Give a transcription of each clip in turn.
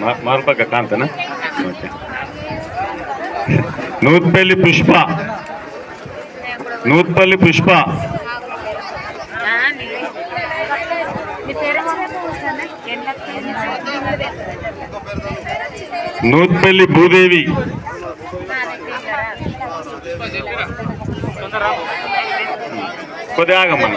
మా- మారుపక్క కాంతనా ఓకే నూత్పల్లి పుష్ప నూత్పల్లి పుష్ప మీ పేరు నూత్పల్లి భూదేవి కొద్దిగా ఆగమ్మా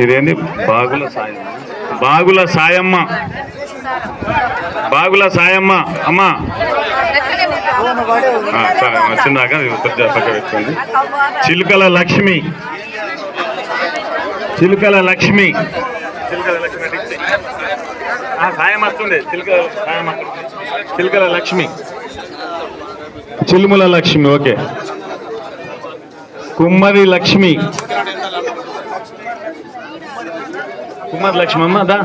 ఇదేంది? బాగుల సాయమ్మ. బాగుల సాయమ్మ. బాగుల సాయమ్మ. అమ్మా. వచ్చిందాక పక్క పెట్టుకోండి. చిలుకల లక్ష్మి. చిలుకల లక్ష్మి. చిలుకల లక్ష్మి సాయం వస్తుంది. చిలుకల సాయం చిలుకల లక్ష్మి. చిలుముల లక్ష్మి ఓకే. కుమ్మరి లక్ష్మి. కుమ్మరి లక్ష్మి అమ్మ దా.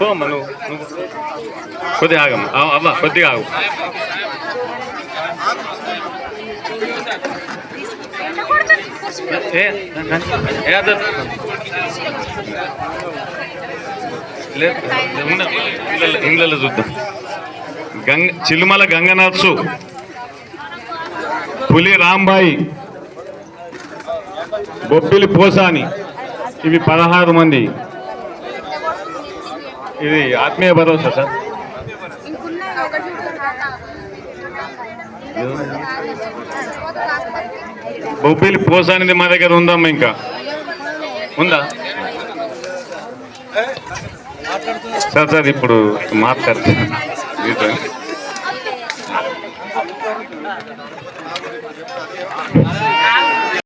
పోమ్మ నువ్వు. కొద్దిగా ఆగమ్మ అవ్వ కొద్దిగా ఆగు. ఏ ఏ చూద్దాం. గంగ చిలుమల గంగనాథ్సు పులి రాంబాయి. బొబ్బిలి పోసాని. ఇవి పదహారు మంది. ఇది ఆత్మీయ భరోసా సార్. బొబ్బిలి పోసానిది మా దగ్గర ఉందమ్మా ఇంకా. ఉందా? సార్ సార్ ఇప్పుడు మాట్లాడుతున్నా